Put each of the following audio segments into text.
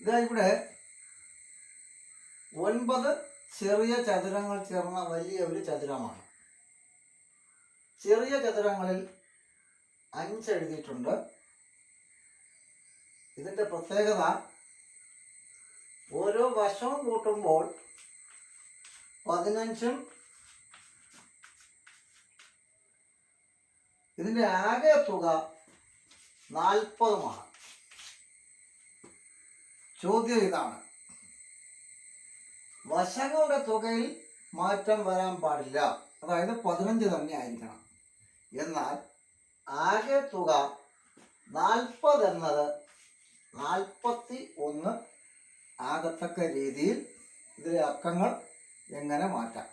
ഇതാ ഇവിടെ ഒൻപത് ചെറിയ ചതുരങ്ങൾ ചേർന്ന വലിയ ഒരു ചതുരമാണ്. ചെറിയ ചതുരങ്ങളിൽ അഞ്ച് എഴുതിയിട്ടുണ്ട്. ഇതിന്റെ പ്രത്യേകത ഓരോ വശവും കൂട്ടുമ്പോൾ പതിനഞ്ചും ഇതിന്റെ ആകെ തുക നാൽപ്പതുമാണ്. ചോദ്യം ഇതാണ്. വശങ്ങളുടെ തുകയിൽ മാറ്റം വരാൻ പാടില്ല. അതായത് പതിനഞ്ച് തന്നെ ആയിരിക്കണം. എന്നാൽ ആകെ തുക നാൽപ്പത് എന്നത് നാൽപ്പത്തി ഒന്ന് ആകത്തക്ക രീതിയിൽ ഇതിലെ അക്കങ്ങൾ എങ്ങനെ മാറ്റാം?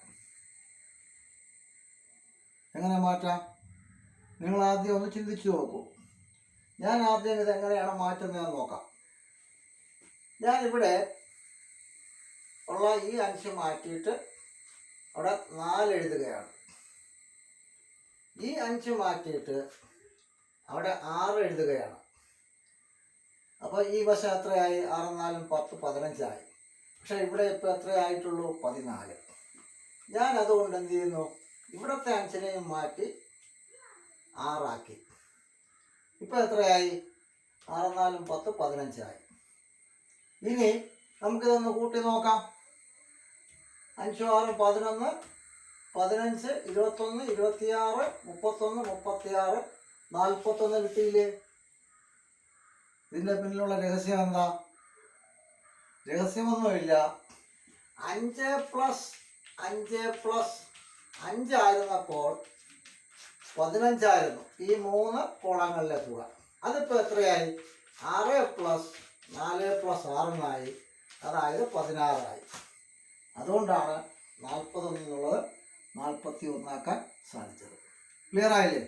എങ്ങനെ മാറ്റാം? നിങ്ങൾ ആദ്യം ഒന്ന് ചിന്തിച്ചു നോക്കൂ. ഞാൻ ആദ്യം ഇത് എങ്ങനെയാണ് മാറ്റുന്നതെന്ന് നോക്കാം. ഞാനിവിടെ ഉള്ള ഈ അംശം മാറ്റിയിട്ട് അവിടെ നാല് എഴുതുകയാണ് ഈ അഞ്ച് മാറ്റിയിട്ട് അവിടെ ആറ് എഴുതുകയാണ്. അപ്പോൾ ഈ വശം എത്രയായി? ആറും നാലും പത്ത് പതിനഞ്ചായി. പക്ഷേ ഇവിടെ ഇപ്പോൾ എത്രയായിട്ടുള്ളൂ? പതിനാല്. ഞാൻ അതുകൊണ്ട് എന്ത് ചെയ്യുന്നു? ഇവിടുത്തെ അഞ്ചിനെയും മാറ്റി ആറാക്കി. ഇപ്പോൾ എത്രയായി? ആറും നാലും പത്ത് പതിനഞ്ചായി. ഇനി നമുക്കിതൊന്ന് കൂട്ടി നോക്കാം. അഞ്ചും ആറും പതിനൊന്ന് പതിനഞ്ച് ഇരുപത്തൊന്ന് ഇരുപത്തിയാറ് മുപ്പത്തൊന്ന് മുപ്പത്തിയാറ് നാൽപ്പത്തൊന്ന് കിട്ടിയില്ലേ? ഇതിന്റെ പിന്നിലുള്ള രഹസ്യം എന്താ? രഹസ്യമൊന്നുമില്ല. അഞ്ച് പ്ലസ് അഞ്ച് പ്ലസ് അഞ്ചായിരുന്നപ്പോൾ പതിനഞ്ചായിരുന്നു. ഈ മൂന്ന് കോളങ്ങളിലെ തുക. അതിപ്പോൾ എത്രയായി? ആറ് പ്ലസ് നാല് പ്ലസ് ആറിനായി. അതായത് പതിനാറായി. അതുകൊണ്ടാണ് നാൽപ്പത് എന്നുള്ളത് നാൽപ്പത്തി ഒന്നാക്കാൻ സാധിച്ചത്. ക്ലിയർ ആയില്ലേ?